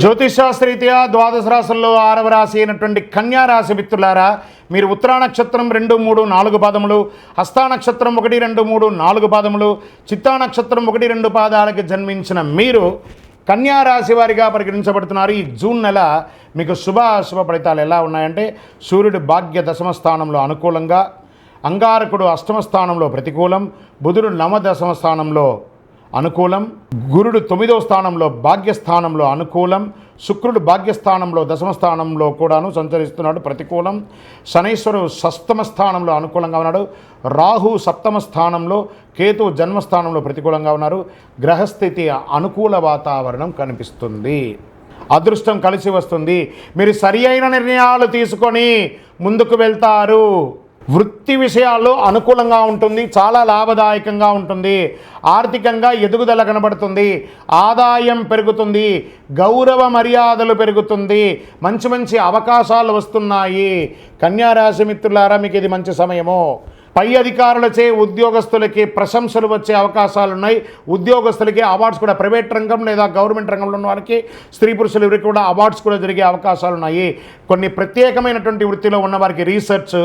జ్యోతిషాస్త్రీత్యా ద్వాదశ రాశుల్లో ఆరవ రాశి అయినటువంటి కన్యా రాశి మిత్రులారా మీరు ఉత్తరా నక్షత్రం రెండు మూడు నాలుగు పాదములు హస్తా నక్షత్రం ఒకటి రెండు మూడు నాలుగు పాదములు చిత్తా నక్షత్రం ఒకటి రెండు పాదాలకి జన్మించిన మీరు కన్యా రాశి వారిగా పరిగణించబడుతున్నారు. ఈ జూన్ నెల మీకు శుభ అశుభ ఫలితాలు ఎలా ఉన్నాయంటే సూర్యుడు భాగ్య దశమ స్థానంలో అనుకూలంగా అంగారకుడు అష్టమ స్థానంలో ప్రతికూలం బుధుడు నవ దశమ స్థానంలో అనుకూలం. గురుడు తొమ్మిదవ స్థానంలో భాగ్యస్థానంలో అనుకూలం. శుక్రుడు భాగ్యస్థానంలో దశమ స్థానంలో కూడాను సంచరిస్తున్నాడు ప్రతికూలం. శనైశ్వరుడు షష్టమ స్థానంలో అనుకూలంగా ఉన్నాడు. రాహు సప్తమ స్థానంలో కేతు జన్మస్థానంలో ప్రతికూలంగా ఉన్నారు. గ్రహస్థితి అనుకూల వాతావరణం కనిపిస్తుంది. అదృష్టం కలిసి వస్తుంది. మీరు సరి అయిన నిర్ణయాలు తీసుకొని ముందుకు వెళ్తారు. వృత్తి విషయాల్లో అనుకూలంగా ఉంటుంది చాలా లాభదాయకంగా ఉంటుంది ఆర్థికంగా ఎదుగుదల కనబడుతుంది ఆదాయం పెరుగుతుంది గౌరవ మర్యాదలు పెరుగుతుంది మంచి మంచి అవకాశాలు వస్తున్నాయి. కన్యారాశి మిత్రులారా మీకు ఇది మంచి సమయము. పై అధికారులచే ఉద్యోగస్తులకి ప్రశంసలు వచ్చే అవకాశాలు ఉన్నాయి ఉద్యోగస్తులకి అవార్డ్స్ కూడా ప్రైవేట్ రంగం లేదా గవర్నమెంట్ రంగంలో ఉన్న వారికి స్త్రీ పురుషులు ఎవరికి కూడా అవార్డ్స్ కూడా జరిగే అవకాశాలు ఉన్నాయి కొన్ని ప్రత్యేకమైనటువంటి వృత్తిలో ఉన్న వారికి రీసెర్చ్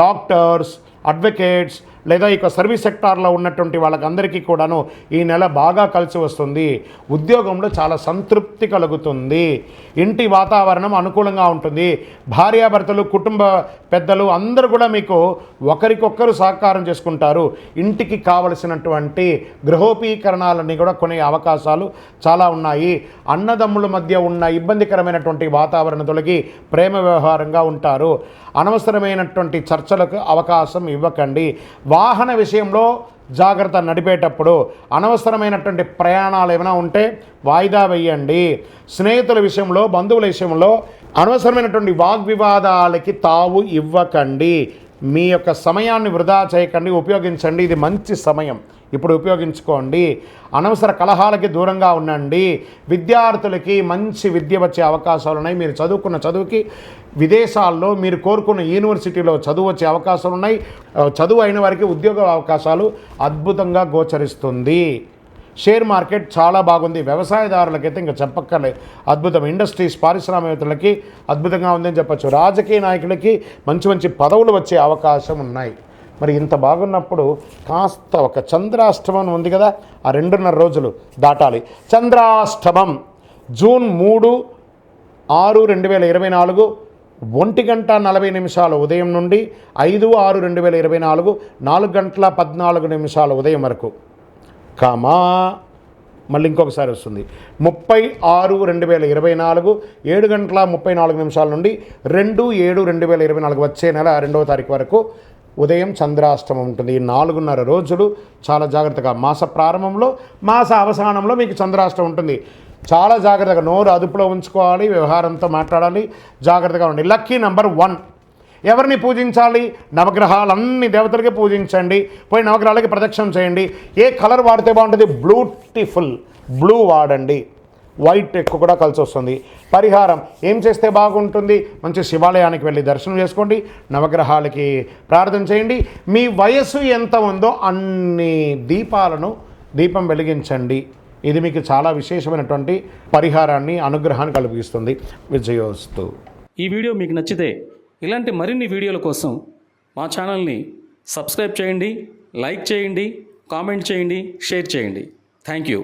డాక్టర్స్ అడ్వకేట్స్ లేదా ఇక సర్వీస్ సెక్టార్లో ఉన్నటువంటి వాళ్ళకందరికీ కూడాను ఈ నెల బాగా కలిసి వస్తుంది. ఉద్యోగంలో చాలా సంతృప్తి కలుగుతుంది. ఇంటి వాతావరణం అనుకూలంగా ఉంటుంది. భార్యాభర్తలు కుటుంబ పెద్దలు అందరూ కూడా మీకు ఒకరికొకరు సహకారం చేసుకుంటారు. ఇంటికి కావలసినటువంటి గృహోపీకరణాలన్నీ కూడా కొనే అవకాశాలు చాలా ఉన్నాయి. అన్నదమ్ముల మధ్య ఉన్న ఇబ్బందికరమైనటువంటి వాతావరణ తొలగి ప్రేమ వ్యవహారంగా ఉంటారు. అనవసరమైనటువంటి చర్చలకు అవకాశం ఇవ్వకండి. వాహన విషయంలో జాగ్రత్త నడిపేటప్పుడు అనవసరమైనటువంటి ప్రయాణాలు ఏమైనా ఉంటే వాయిదా వేయండి. స్నేహితుల విషయంలో బంధువుల విషయంలో అనవసరమైనటువంటి వాగ్వివాదాలకి తావు ఇవ్వకండి. మీ యొక్క సమయాన్ని వృధా చేయకండి ఉపయోగించండి. ఇది మంచి సమయం. ఇప్పుడు ఉపయోగించుకోండి. అనవసర కలహాలకి దూరంగా ఉండండి. విద్యార్థులకి మంచి విద్య వచ్చే అవకాశాలు ఉన్నాయి. మీరు చదువుకున్న చదువుకి విదేశాల్లో మీరు కోరుకున్న యూనివర్సిటీలో చదువు వచ్చే అవకాశాలు ఉన్నాయి. చదువు అయిన వారికి ఉద్యోగ అవకాశాలు అద్భుతంగా గోచరిస్తుంది. షేర్ మార్కెట్ చాలా బాగుంది. వ్యవసాయదారులకైతే ఇంకా చెప్పక్కర్లేదు అద్భుతం. ఇండస్ట్రీస్ పారిశ్రామికవేత్తలకి అద్భుతంగా ఉందని చెప్పొచ్చు. రాజకీయ నాయకులకి మంచి మంచి పదవులు వచ్చే అవకాశం ఉన్నాయి. మరి ఇంత బాగున్నప్పుడు కాస్త ఒక చంద్రాష్టమం ఉంది కదా ఆ రెండున్నర రోజులు దాటాలి. చంద్రాష్టమం. జూన్ మూడు ఆరు రెండు వేల ఇరవై నాలుగు ఒంటి గంట నలభై నిమిషాల ఉదయం నుండి ఐదు ఆరు రెండు వేల ఇరవై నాలుగు నాలుగు గంటల పద్నాలుగు నిమిషాల ఉదయం వరకు. కామా. మళ్ళీ ఇంకొకసారి వస్తుంది. ముప్పై ఆరు రెండు వేల ఇరవై నాలుగు ఏడు గంటల ముప్పై నాలుగు నిమిషాల నుండి రెండు ఏడు రెండు వేల ఇరవై నాలుగు వచ్చే నెల రెండవ తారీఖు వరకు ఉదయం చంద్రాష్టమం ఉంటుంది. ఈ నాలుగున్నర రోజులు చాలా జాగ్రత్తగా మాస ప్రారంభంలో మాస అవసానంలో మీకు చంద్రాష్టమం ఉంటుంది. చాలా జాగ్రత్తగా నోరు అదుపులో ఉంచుకోవాలి వ్యవహారంతో మాట్లాడాలి జాగ్రత్తగా ఉండండి లక్కీ నెంబర్ వన్. ఎవరిని పూజించాలి? నవగ్రహాలన్ని దేవతలకి పూజించండి. పోయి నవగ్రహాలకి ప్రదక్షిణం చేయండి. ఏ కలర్ వాడితే బాగుంటుంది? బ్లూటిఫుల్. బ్లూ వాడండి. వైట్ ఎక్కువ కూడా కలిసి వస్తుంది. పరిహారం. ఏం చేస్తే బాగుంటుంది? మంచి శివాలయానికి వెళ్ళి దర్శనం చేసుకోండి. నవగ్రహాలకి ప్రార్థన చేయండి. మీ వయస్సు ఎంత ఉందో అన్ని దీపాలను దీపం వెలిగించండి. ఇది మీకు చాలా విశేషమైనటువంటి పరిహారాన్ని అనుగ్రహాన్ని కలిగిస్తుంది. విజయోస్తు. ఈ వీడియో మీకు నచ్చితే ఇలాంటి మరిన్ని వీడియోల కోసం మా ఛానల్ని సబ్స్క్రైబ్ చేయండి లైక్ చేయండి కామెంట్ చేయండి షేర్ చేయండి. Thank you